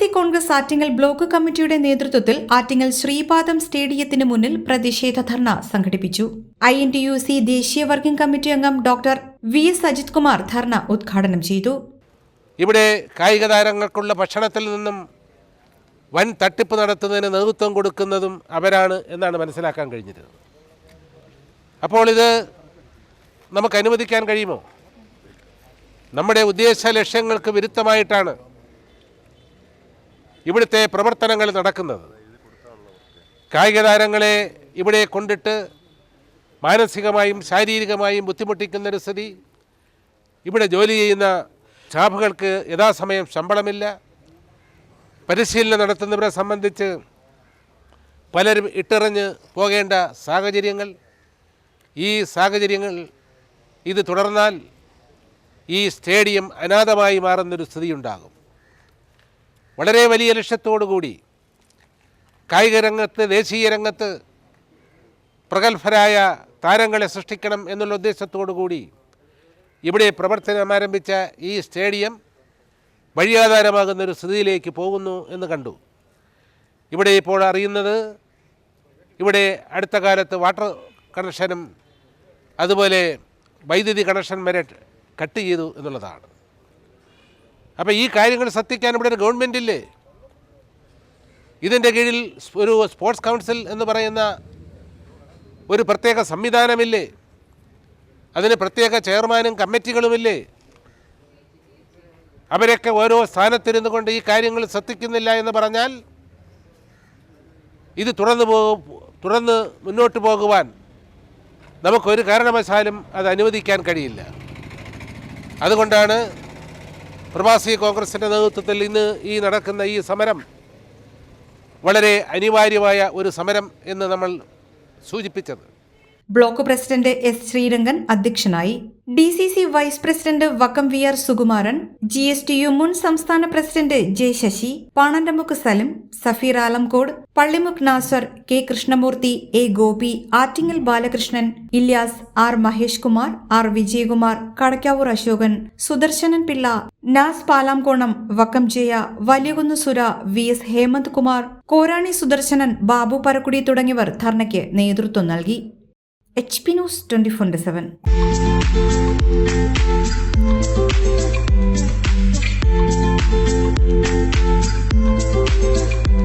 പ്രവാസി കോൺഗ്രസ് ആറ്റിങ്ങൽ ബ്ലോക്ക് കമ്മിറ്റിയുടെ നേതൃത്വത്തിൽ ആറ്റിങ്ങൽ ശ്രീപാദം സ്റ്റേഡിയത്തിന് മുന്നിൽ പ്രതിഷേധ ധർണ സംഘടിപ്പിച്ചു. I N T U C ദേശീയ വർക്കിംഗ് കമ്മിറ്റി അംഗം doctor V S Ajith Kumar ധർണ ഉദ്ഘാടനം ചെയ്തു. ഇവിടെ കായിക താരങ്ങൾക്കുള്ള ഭക്ഷണത്തിൽ നിന്നും വൻ തട്ടിപ്പ് നടത്തുന്നതിന് നേതൃത്വം കൊടുക്കുന്നതും അവരാണ് എന്നാണ് മനസ്സിലാക്കാൻ കഴിഞ്ഞത് അപ്പോൾ ഇത് നമുക്ക് അനുവദിക്കാൻ കഴിയുമോ? നമ്മുടെ ഉദ്ദേശ ലക്ഷ്യങ്ങൾക്ക് വിരുദ്ധമായിട്ടാണ് ഇവിടുത്തെ പ്രവർത്തനങ്ങൾ നടക്കുന്നത്. കായിക താരങ്ങളെ ഇവിടെ കൊണ്ടിട്ട് മാനസികമായും ശാരീരികമായും ബുദ്ധിമുട്ടിക്കുന്നൊരു സ്ഥിതി. ഇവിടെ ജോലി ചെയ്യുന്ന സ്റ്റാഫുകൾക്ക് യഥാസമയം ശമ്പളമില്ല. പരിശീലനം നടത്തുന്നവരെ സംബന്ധിച്ച് പലരും ഇട്ടെറിഞ്ഞ് പോകേണ്ട സാഹചര്യങ്ങൾ. ഈ സാഹചര്യങ്ങൾ ഇത് തുടർന്നാൽ ഈ സ്റ്റേഡിയം അനാഥമായി മാറുന്നൊരു സ്ഥിതിയുണ്ടാകും. വളരെ വലിയ ലക്ഷ്യത്തോടു കൂടി കായിക രംഗത്ത് ദേശീയ രംഗത്ത് പ്രഗത്ഭരായ താരങ്ങളെ സൃഷ്ടിക്കണം എന്നുള്ള ഉദ്ദേശത്തോടു കൂടി ഇവിടെ പ്രവർത്തനം ആരംഭിച്ച ഈ സ്റ്റേഡിയം വഴിയാധാരമാകുന്ന ഒരു സ്ഥിതിയിലേക്ക് പോകുന്നു എന്ന് കണ്ടു. ഇവിടെ ഇപ്പോൾ അറിയുന്നത് ഇവിടെ അടുത്ത കാലത്ത് വാട്ടർ കണക്ഷനും അതുപോലെ വൈദ്യുതി കണക്ഷൻ വരെ കട്ട് ചെയ്തു എന്നുള്ളതാണ്. അപ്പോൾ ഈ കാര്യങ്ങൾ സത്യിക്കാൻ ഇവിടെ ഒരു ഗവൺമെന്റ് ഇല്ലേ? ഇതിന്റെ കീഴിൽ ഒരു സ്പോർട്സ് കൗൺസിൽ എന്ന് പറയുന്ന ഒരു പ്രത്യേക സംവിധാനമില്ലേ? അതിന് പ്രത്യേക ചെയർമാനും കമ്മിറ്റികളുമില്ലേ അവരൊക്കെ ഓരോ സ്ഥാനത്തിരുന്നു കൊണ്ട് ഈ കാര്യങ്ങൾ ശ്രദ്ധിക്കുന്നില്ല എന്ന് പറഞ്ഞാൽ ഇത് തുടർന്ന് പോകും തുടർന്ന് മുന്നോട്ട് പോകുവാൻ നമുക്കൊരു കാരണവശാലും അത് അനുവദിക്കാൻ കഴിയില്ല. അതുകൊണ്ടാണ് പ്രവാസി കോൺഗ്രസിന്റെ നേതൃത്വത്തിൽ ഇന്ന് ഈ നടക്കുന്ന ഈ സമരം വളരെ അനിവാര്യമായ ഒരു സമരം എന്ന് നമ്മൾ സൂചിപ്പിച്ചത്. ബ്ലോക്ക് പ്രസിഡന്റ് എസ് ശ്രീരംഗൻ അധ്യക്ഷനായി D C C vice president Vakkom V R Sukumaran G S T U മുൻ സംസ്ഥാന president J Sasi Panandamukku Salim Safeer Alamcode Pallimukku Nasar K Krishnamoorthy A Gopi Attingal Balakrishnan Ilyas R Mahesh Kumar R Vijayakumar Kadakkavoor Asokan Sudarsanan Pillai Nas Palamkonam Vakkom Jaya Valiyakunnu Sura V S Hemanth Kumar Korani Sudarsanan Babu Parakkudi തുടങ്ങിയവർ ധർണയ്ക്ക് നേതൃത്വം നൽകി. H P news twenty four seven